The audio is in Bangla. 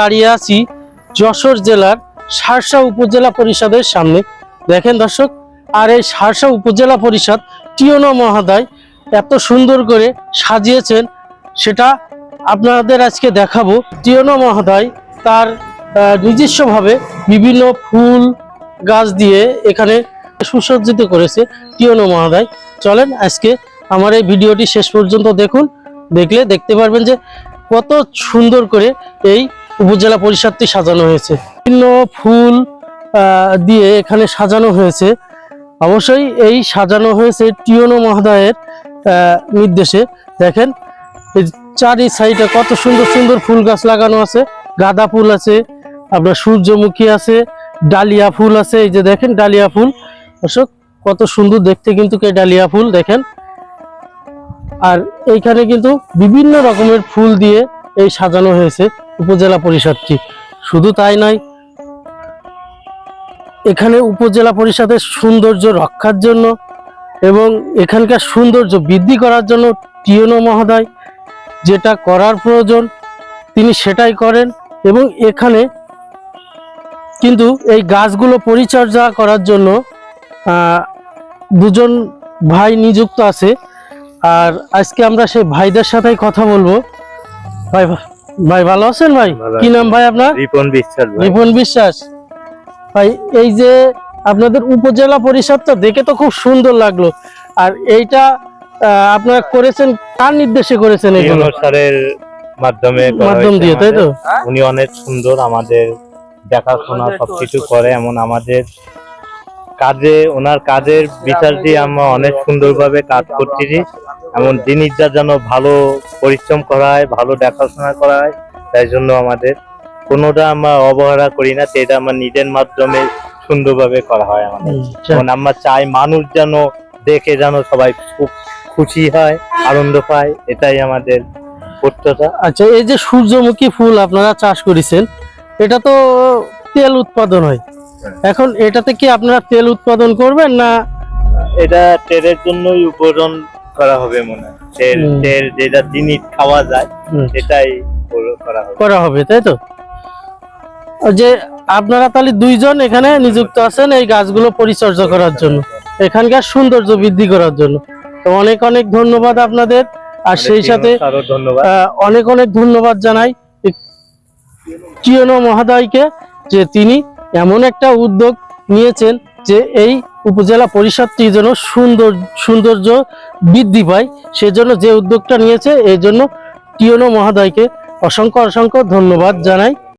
দাঁড়িয়ে আছি যশোর জেলার সারসা উপজেলা পরিষদের সামনে। দেখেন দর্শক, আর এই সারসা উপজেলা পরিষদ টিওনো মহাদয় এত সুন্দর করে সাজিয়েছেন, সেটা আপনাদের আজকে দেখাবো। টিওনো মহাদয় তার নিজস্বভাবে বিভিন্ন ফুল গাছ দিয়ে এখানে সুসজ্জিত করেছে টিওনো মহাদয়। চলেন আজকে আমার এই ভিডিওটি শেষ পর্যন্ত দেখুন। দেখলে দেখতে পারবেন যে কত সুন্দর করে এই উপজেলা পরিষদটি সাজানো হয়েছে। বিভিন্ন ফুল দিয়ে এখানে সাজানো হয়েছে। অবশ্যই এই সাজানো হয়েছে টিওনো মহোদয়ের নির্দেশে। দেখেন চারি সাইডে কত সুন্দর সুন্দর ফুল গাছ লাগানো আছে। গাঁদা ফুল আছে, আপনার সূর্যমুখী আছে, ডালিয়া ফুল আছে। এই যে দেখেন, ডালিয়া ফুল। অশোক কত সুন্দর দেখতে কিন্তু কে ডালিয়া ফুল, দেখেন। আর এইখানে কিন্তু বিভিন্ন রকমের ফুল দিয়ে এই সাজানো হয়েছে। উপজেলা পরিষদটি শুধু তাই নয়, এখানে উপজেলা পরিষদের সৌন্দর্য রক্ষার জন্য এবং এখানকার সৌন্দর্য বৃদ্ধি করার জন্য টিএনও মহোদয় যেটা করার প্রয়োজন, তিনি সেটাই করেন এবং এখানে কিন্তু এই গাছগুলো পরিচর্যা করার জন্য দুজন ভাই নিযুক্ত আছে। আর আজকে আমরা সেই ভাইদের সাথেই কথা বলব। ভাই ভাই ভাই ভালো আছেন ভাই? কি নাম ভাই আপনার? রিপন বিশ্বাস ভাই। রিপন বিশ্বাস। ভাই এই যে আপনাদের উপজেলা পরিষদটা দেখে তো খুব সুন্দর লাগল। আর এইটা আপনারা করেছেন কার নির্দেশে করেছেন এগুলো স্যারের মাধ্যমে মাধ্যম দিয়ে তাই তো? উনি অনেক সুন্দর আমাদের দেখাশোনা সবকিছু করে এমন আমাদের কাজে ওনার কাজের বিচার দিয়ে আমরা অনেক সুন্দরভাবে কাজ করতেছি। এমন জিনিসটা যেন ভালো পরিশ্রম করা হয় ভালো দেখাশোনা করা হয় তাই জন্য আমাদের কোনোটা আমরা অবহেলা করি না সেটা আমার নিজের মাধ্যমে সুন্দরভাবে করা হয় আমাদের। আচ্ছা। যেমন আমরা চাই মানুষ যেন দেখে যেন সবাই খুব খুশি হয় আনন্দ পায় এটাই আমাদের কর্তব্য আচ্ছা এই যে সূর্যমুখী ফুল আপনারা চাষ করেছেন এটা তো তেল উৎপাদন হয়। এখন এটাতে কি আপনারা তেল উৎপাদন করবেন না? এটা তেলের জন্যই উপরণ করা হবে মনে হয়। তেল তেল যেটা জিনিস খাওয়া যায় সেটাই করা হবে। করা হবে তাই তো? যে আপনারা তাহলে দুইজন এখানে নিযুক্ত আছেন এই গাছগুলো পরিচর্যা করার জন্য এখানকার সৌন্দর্য বৃদ্ধি করার জন্য। তো অনেক অনেক ধন্যবাদ আপনাদের আর সেই সাথে অনেক অনেক ধন্যবাদ জানাই চিয়নো মহাদয়কে যে তিনি এমন একটা উদ্যোগ নিয়েছেন যে এই উপজেলা পরিষদটি যেন সুন্দর সৌন্দর্য বৃদ্ধি পায়, সেজন্য যে উদ্যোগটা নিয়েছে এই জন্য টিয়নো মহাদয়কে অসংখ্য অসংখ্য ধন্যবাদ জানাই।